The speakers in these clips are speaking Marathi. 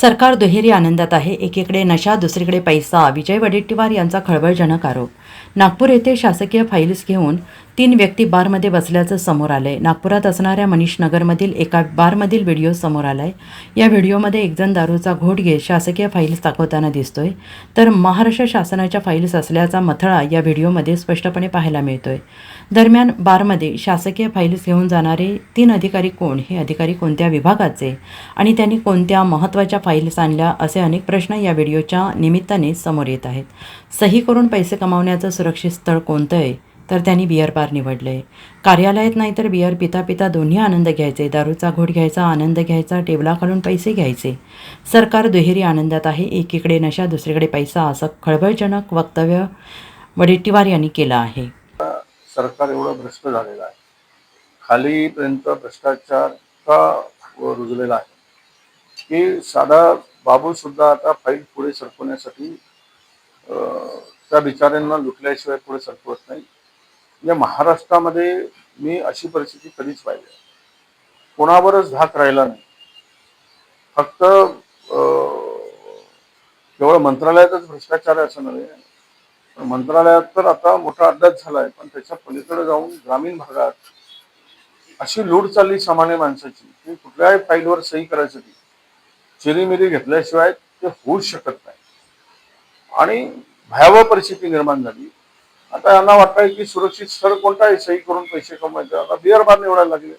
सरकार दुहेरी आनंदात आहे. एकीकडे नशा दुसरीकडे पैसा. विजय वडेट्टीवार यांचा खळबळजनक आरोप. नागपूर येथे शासकीय फाईल्स घेऊन तीन व्यक्ती बारमध्ये बसल्याचं समोर आलं आहे नागपुरात असणाऱ्या मनीष नगरमधील एका बारमधील व्हिडिओ समोर आलाय. या व्हिडिओमध्ये एकजण दारूचा घोट घेत शासकीय फाईल्स दाखवताना दिसतोय. तर महाराष्ट्र शासनाच्या फाईल्स असल्याचा मथळा या व्हिडिओमध्ये स्पष्टपणे पाहायला मिळतोय. दरम्यान बारमध्ये शासकीय फाईल्स घेऊन जाणारे तीन अधिकारी कोण? हे अधिकारी कोणत्या विभागाचे? आणि त्यांनी कोणत्या महत्त्वाच्या फाईल्स आणल्या? असे अनेक प्रश्न या व्हिडिओच्या निमित्ताने समोर येत आहेत. सही करून पैसे कमावण्याचं सुरक्षित स्थळ कोणतं आहे? तर त्यांनी बिअर बार निवडले. कार्यालयात नाही तर बिअर पिता पिता दोन्ही आनंद घ्यायचे. दारूचा घोट घ्यायचा आनंद घ्यायचा टेबलाखालून पैसे घ्यायचे. सरकार दुहेरी आनंदात आहे. एकीकडे नशा दुसरीकडे पैसा असं खळबळजनक वक्तव्य वडेट्टीवार यांनी केलं आहे. सरकार एवढं भ्रष्ट झालेलं आहे. खालीपर्यंत भ्रष्टाचार का रुजलेला आहे. की साधा बाबूसुद्धा आता फाईल पुढे सरकवण्यासाठी त्या बिचाऱ्यांना लुटल्याशिवाय पुढे सरकवत नाही. या महाराष्ट्रामध्ये मी अशी परिस्थिती कधीच पाहिली कोणावरच धाक राहिला नाही. फक्त केवळ मंत्रालयातच भ्रष्टाचार आहे असं नव्हे. पण मंत्रालयात तर आता मोठा अड्डाच झालाय पण त्याच्या पलीकडे जाऊन ग्रामीण भागात अशी लूट चालली सामान्य माणसाची की कुठल्याही फाईलवर सही करायसाठी चिरीमिरी घेतल्याशिवाय ते होऊच शकत नाही. आणि भयावह परिस्थिती निर्माण झाली. आता यांना वाटतंय की सुरक्षित स्थळ कोणताही आहे सही करून पैसे कमवायचे. आता बिअर बार निवडायला लागले.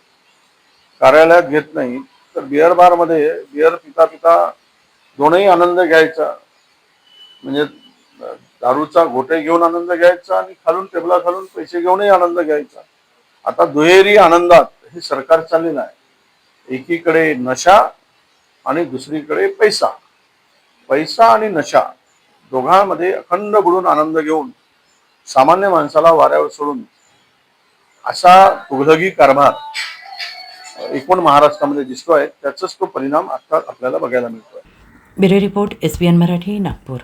कार्यालयात घेत नाही तर बिअर बारमध्ये बिअर पिता पिता दोनही आनंद घ्यायचा. म्हणजे दारूचा घोटे घेऊन आनंद घ्यायचा आणि खालून टेबला खालून पैसे घेऊनही आनंद घ्यायचा. आता दुहेरी आनंदात हे सरकार चाललेलं आहे. एकीकडे नशा आणि दुसरीकडे पैसा. पैसा आणि नशा दोघांमध्ये अखंड बुडून आनंद घेऊन सामान्य माणसाला वाऱ्यावर सोडून असा तुघलगी कारभार एकूण महाराष्ट्रामध्ये दिसतोय त्याचाच तो परिणाम आता आपल्याला बघायला मिळतोय. Bureau report S B N Marathi Nagpur.